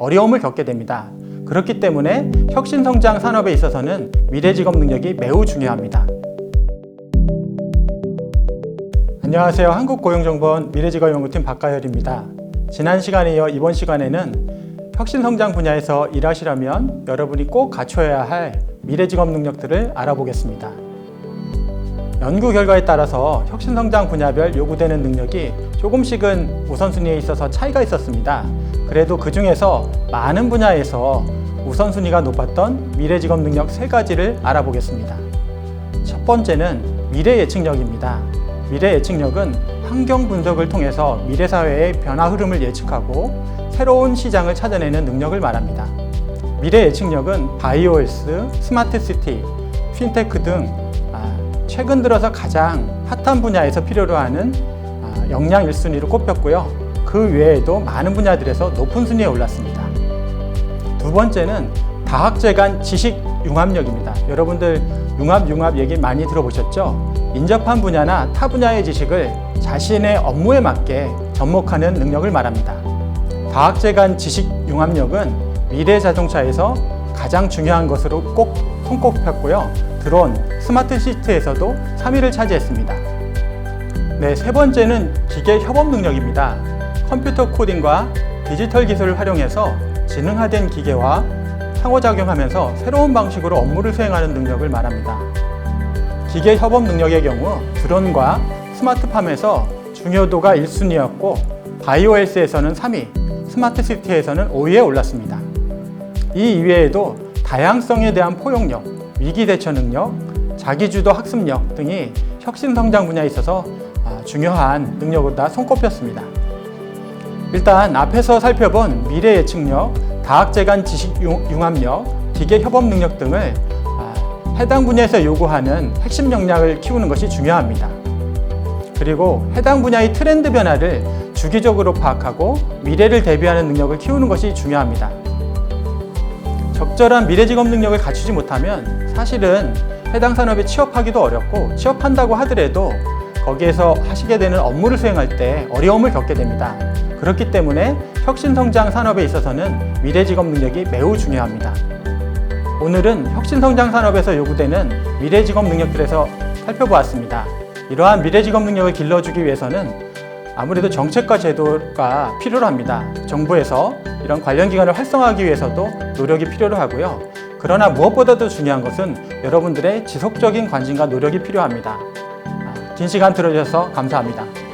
어려움을 겪게 됩니다. 그렇기 때문에 혁신성장 산업에 있어서는 미래 직업 능력이 매우 중요합니다. 안녕하세요. 한국고용정보원 미래직업연구팀 박가열입니다. 지난 시간에 이어 이번 시간에는 혁신성장 분야에서 일하시려면 여러분이 꼭 갖춰야 할 미래직업 능력들을 알아보겠습니다. 연구 결과에 따라서 혁신성장 분야별 요구되는 능력이 조금씩은 우선순위에 있어서 차이가 있었습니다. 그래도 그 중에서 많은 분야에서 우선순위가 높았던 미래 직업 능력 세 가지를 알아보겠습니다. 첫 번째는 미래 예측력입니다. 미래 예측력은 환경 분석을 통해서 미래 사회의 변화 흐름을 예측하고 새로운 시장을 찾아내는 능력을 말합니다. 미래 예측력은 바이오헬스, 스마트 시티, 핀테크 등 아, 최근 들어서 가장 핫한 분야에서 필요로 하는 아, 역량 1순위로 꼽혔고요. 그 외에도 많은 분야들에서 높은 순위에 올랐습니다. 두 번째는 다학제 간 지식 융합력입니다. 여러분들 융합 융합 얘기 많이 들어보셨죠? 인접한 분야나 타 분야의 지식을 자신의 업무에 맞게 접목하는 능력을 말합니다. 다학제 간 지식 융합력은 미래 자동차에서 가장 중요한 것으로 꼭 손꼽혔고요. 드론, 스마트 시티에서도 3위를 차지했습니다. 네, 세 번째는 기계 협업 능력입니다. 컴퓨터 코딩과 디지털 기술을 활용해서 지능화된 기계와 상호작용하면서 새로운 방식으로 업무를 수행하는 능력을 말합니다. 기계 협업 능력의 경우 드론과 스마트팜에서 중요도가 1순위였고 바이오헬스에서는 3위, 스마트 시티에서는 5위에 올랐습니다. 이 이외에도 다양성에 대한 포용력, 위기 대처 능력, 자기주도 학습력 등이 혁신 성장 분야에 있어서 아, 중요한 능력으로 다 손꼽혔습니다. 일단 앞에서 살펴본 미래 예측력, 다학제 간 지식 융- 융합력, 기계 협업 능력 등을 아, 해당 분야에서 요구하는 핵심 역량을 키우는 것이 중요합니다. 그리고 해당 분야의 트렌드 변화를 주기적으로 파악하고 미래를 대비하는 능력을 키우는 것이 중요합니다. 적절한 미래 직업 능력을 갖추지 못하면 사실은 해당 산업에 취업하기도 어렵고 취업한다고 하더라도 거기에서 하시게 되는 업무를 수행할 때 어려움을 겪게 됩니다. 그렇기 때문에 혁신성장 산업에 있어서는 미래 직업 능력이 매우 중요합니다. 오늘은 혁신성장 산업에서 요구되는 미래 직업 능력들에서 살펴보았습니다. 이러한 미래 직업 능력을 길러주기 위해서는 아무래도 정책과 제도가 필요로 합니다. 정부에서 이런 관련 기관을 활성화하기 위해서도 노력이 필요로 하고요. 그러나 무엇보다도 중요한 것은 여러분들의 지속적인 관심과 노력이 필요합니다. 아, 긴 시간 들어주셔서 감사합니다.